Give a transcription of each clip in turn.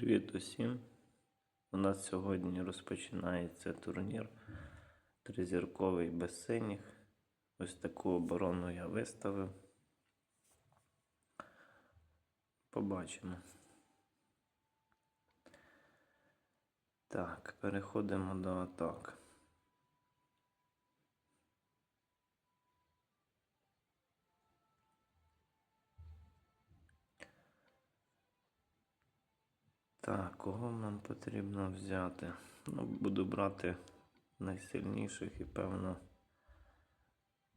Привіт усім! У нас сьогодні розпочинається турнір тризірковий без синіх. Ось таку оборону я виставив. Побачимо. Так, переходимо до атак. Так, кого нам потрібно взяти? Ну, буду брати найсильніших і певно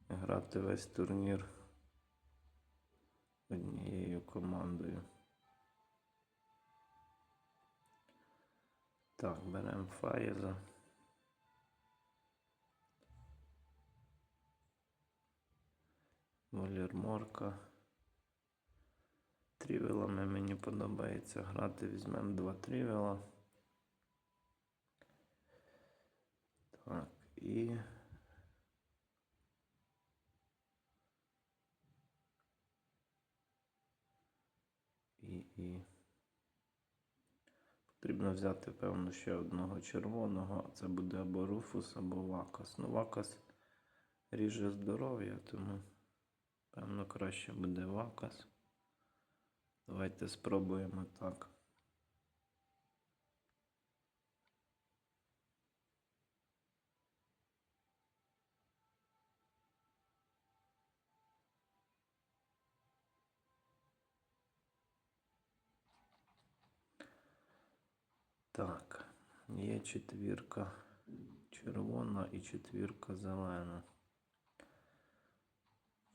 грати весь турнір однією командою. Так, беремо Фаєза. Волірморка. Трівелами мені подобається грати. Візьмемо два трівела. Так, і. І, і. Потрібно взяти, певно, ще одного червоного, це буде або Руфус, або Вакас. Ну, Вакас ріже здоров'я, тому, певно, краще буде Вакас. Давайте спробуємо так. Так, є четвірка червона і четвірка зелена.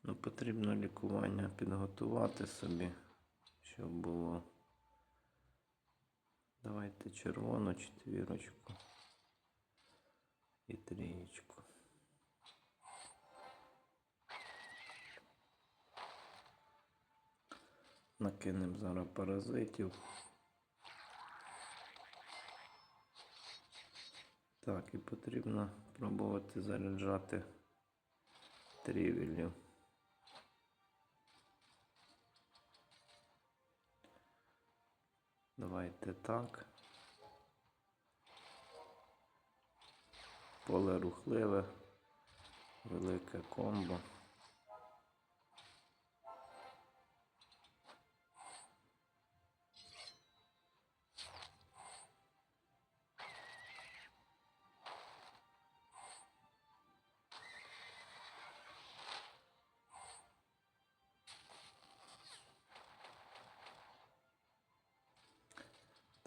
Ну, потрібно лікування підготувати собі, щоб було. Давайте червону четвірочку і трієчку. Накинемо зараз паразитів. Так, і потрібно пробувати заряджати трівелів. Давайте так. Поле рухливе, велике комбо.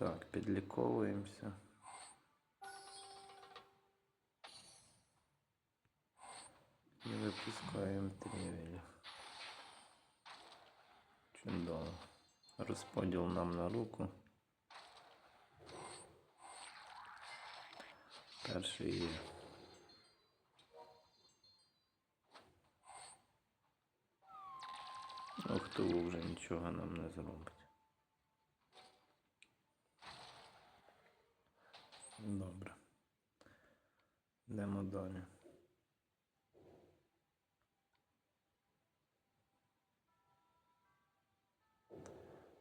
Так, підліковуємося. І випускаємо трівелів. Чудово. Розподіл нам на руку. Перший є. Ну, хто вже нічого нам не зробить. Добре. Йдемо далі.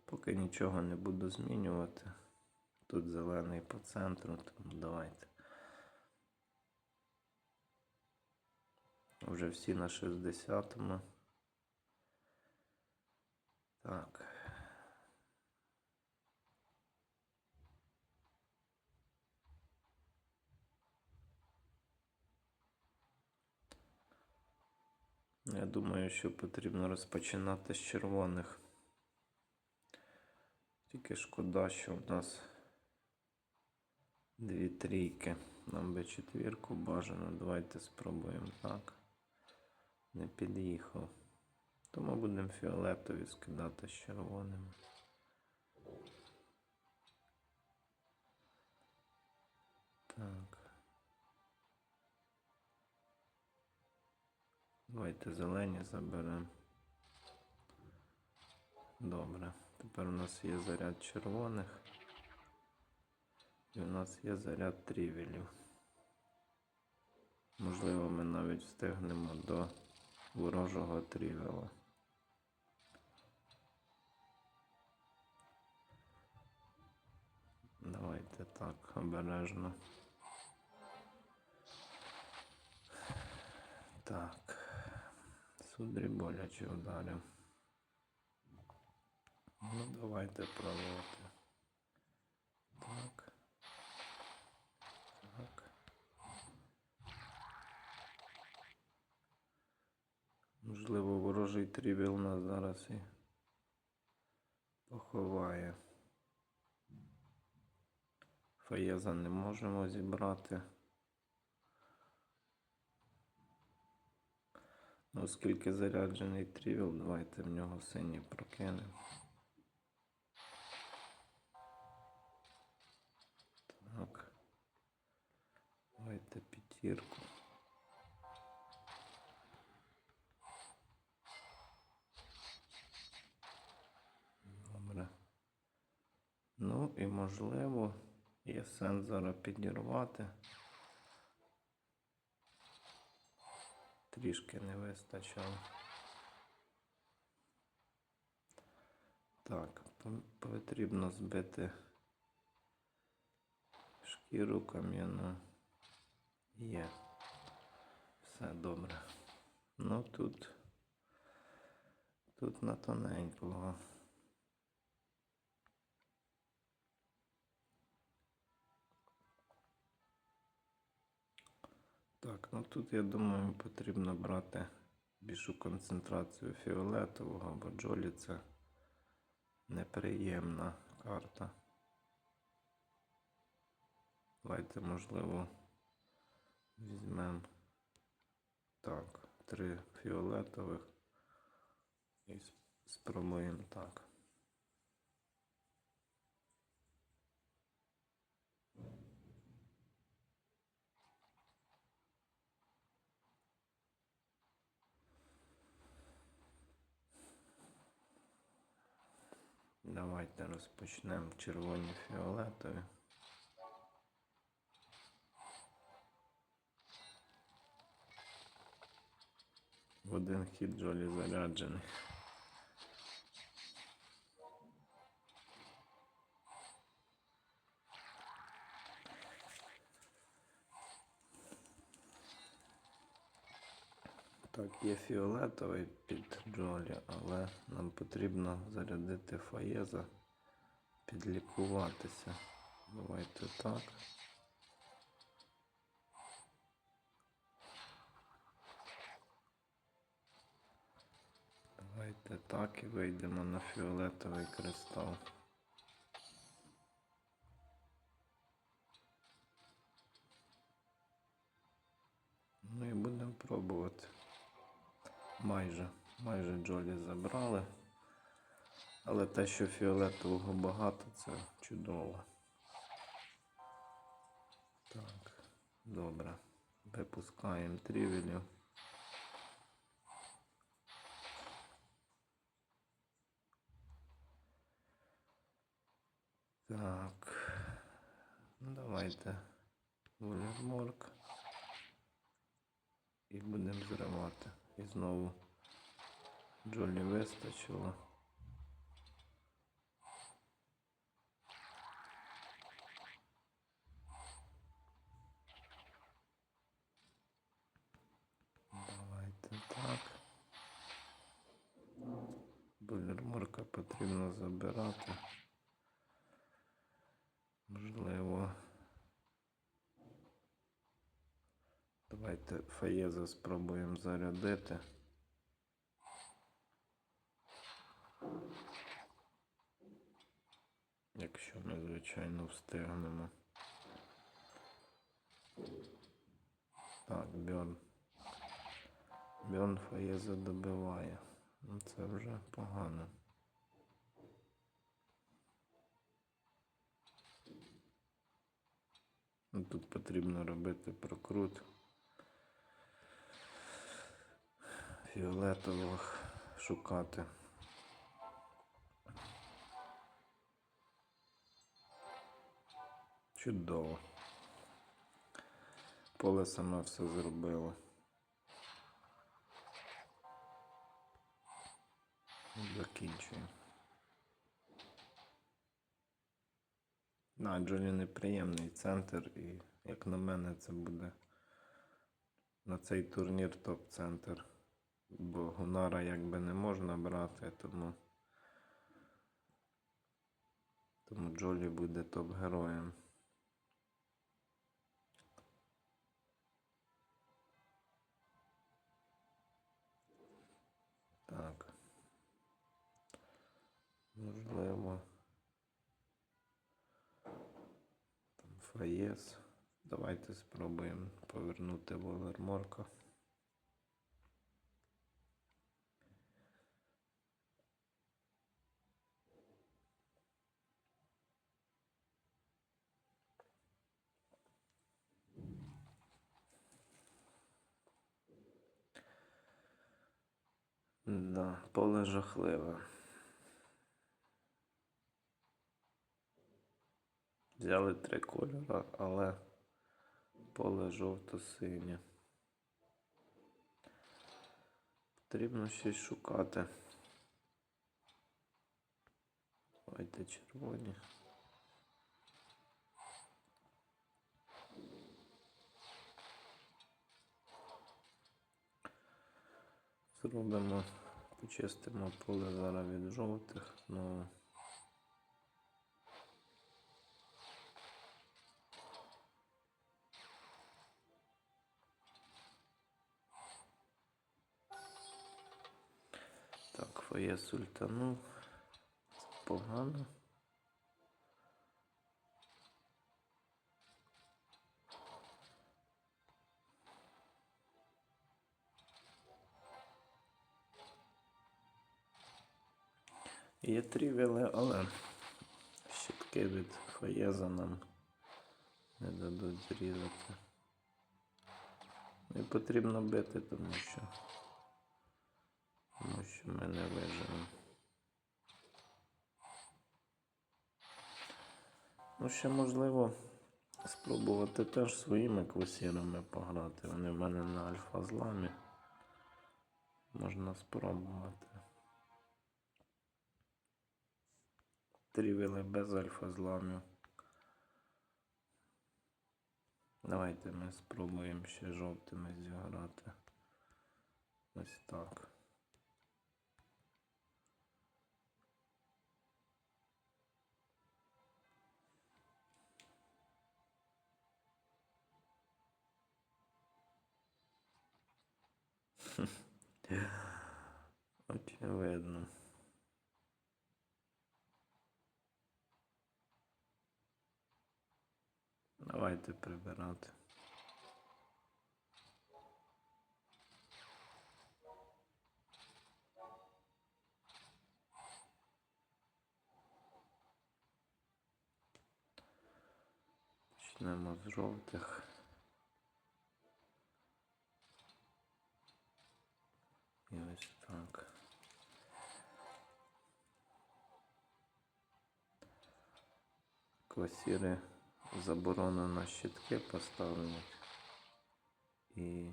Поки нічого не буду змінювати. Тут зелений по центру, тому давайте. Вже всі на 60-му. Так. Я думаю, що потрібно розпочинати з червоних. Тільки шкода, що в нас дві трійки. Нам би четвірку бажано. Давайте спробуємо так. Не під'їхав. Тому будемо фіолетові скидати з червоними. Так. Давайте зелені заберемо. Добре. Тепер у нас є заряд червоних. І у нас є заряд трівелів. Можливо, ми навіть встигнемо до ворожого трівела. Давайте так, обережно. Так. Судрі боляче ударив. Ну, давайте пробувати. Так. Так. Можливо, ворожий трівіл нас зараз і поховає. Фаєза не можемо зібрати. Оскільки заряджений трівіл, давайте в нього синій прокинемо. Так. Давайте п'ятірку. Добре. Ну і можливо, є сенс підірвати. Трішки не вистачило. Так, потрібно збити шкіру кам'яну. Є. Все добре. Ну тут. Тут на тоненького. Так, ну тут я думаю, потрібно брати більшу концентрацію фіолетового, бо Джолі це неприємна карта. Давайте, можливо, візьмемо так, три фіолетових і спробуємо так. Давайте розпочнемо червоні фіолетові. В один хід Джолі заряджений. Є фіолетовий під Джолі, але нам потрібно зарядити фаєза, підлікуватися. Давайте так. Давайте так і вийдемо на фіолетовий кристал. Ну і будемо пробувати. Майже, майже Джолі забрали. Але те, що фіолетового багато, це чудово. Так, добре. Випускаємо трівелів. Так. Ну, давайте. Волерморк. І будемо зривати. І знову Джолі вистачило. Давайте так. Болерморка потрібно забирати. Можливо. Фаєза спробуємо зарядити. Якщо ми, звичайно, встигнемо. Так, Бьорн. Бьорн фаєза добиває. Ну це вже погано. Ну, Тут потрібно робити прокрут фіолетових шукати. Чудово. Поле саме все зробило. Закінчуємо. Да, Джолі неприємний центр, і, як на мене, це буде на цей турнір топ-центр. Бо Гунара якби не можна брати, тому. Тому Джолі буде топ-героєм. Так. Можливо. Там Фаєс. Давайте спробуємо повернути Волерморка. Да, поле жахливе. Взяли три кольори, але поле жовто-синє. Потрібно щось шукати. Давайте червоні. Зробимо, почистимо поле зараз від жовтих, ну. Так, фоє сультанув. Погано. Є трівели, але щітки від фаєза нам не дадуть зрізати. І потрібно бити, тому що, тому що ми не виживемо. Ну, ще можливо спробувати теж своїми квасірами пограти. Вони в мене на альфа зламі. Можна спробувати. Трівели без альфа зламів. Давайте ми спробуємо ще жовтими зіграти. Ось так. Очевидно. Давайте прибирати. Почнемо з жовтих. І ось так. Квасіри заборонено щитки поставлені. І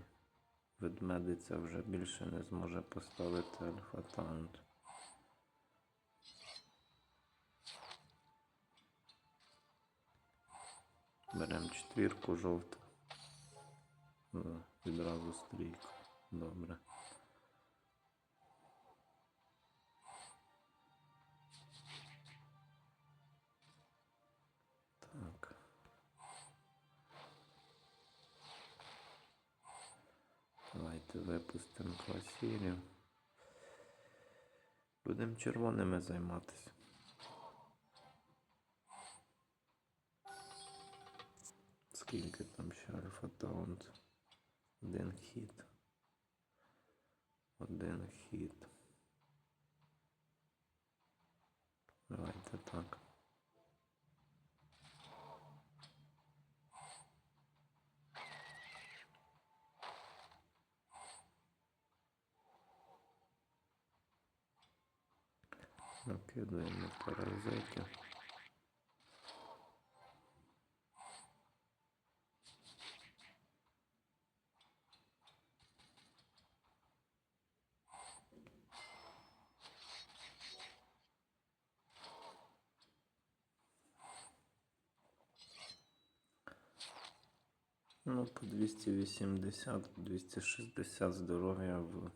ведмедиця вже більше не зможе поставити альфа-таунт. Беремо четвірку жовту. Відразу стрійку. Добре. Випустимо квасірів. Будемо червоними займатися. Скільки там ще альфа таунт? Один хід. Один хід. Давайте так. Накидаємо паразитів. Ну, по 280-260 здоров'я в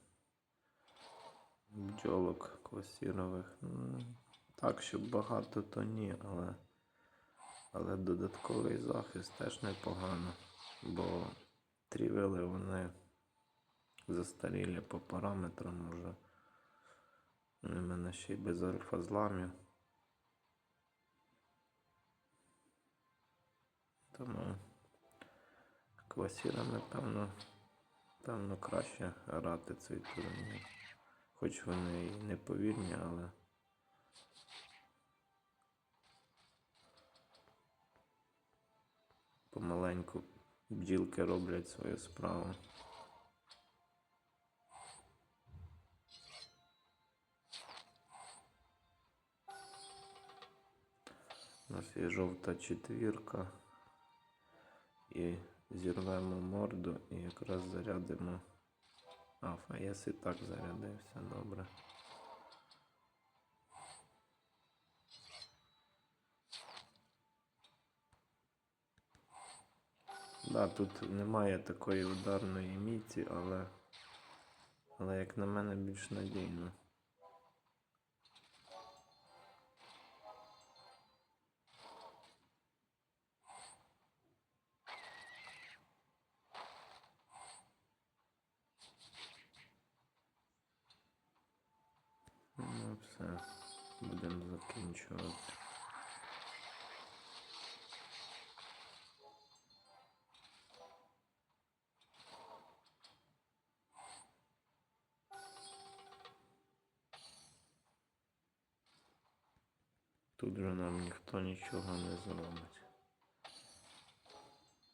бджолок квасірових. Так, щоб багато, то ні, але, але додатковий захист теж непогано, бо трівели вони застарілі по параметрам уже. У мене ще й без альфа-зламів. Тому квасірами, певно, певно, краще грати цей турнір. Хоч вони і не повільні, але. Помаленьку бджілки роблять свою справу. У нас є жовта четвірка. І зірвемо морду і якраз зарядимо. А, фаєс і так зарядився, добре. Да, тут немає такої ударної міці, але, але як на мене більш надійно. Все, будемо закінчувати. Тут же нам ніхто нічого не зробить.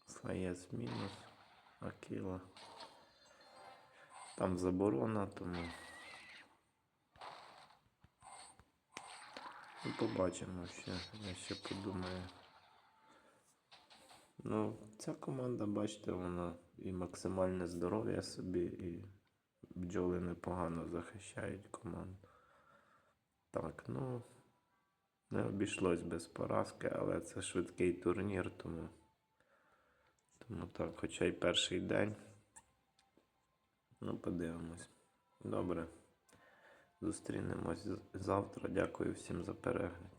Фаєс мінус, Акіла. Там заборона, тому. Ну, побачимо ще. Я ще подумаю. Ну, ця команда, бачите, вона і максимальне здоров'я собі, і бджоли непогано захищають команду. Так, ну. Не обійшлось без поразки, але це швидкий турнір, тому, тому так, хоча й перший день. Ну, подивимось. Добре. Зустрінемось завтра. Дякую всім за перегляд.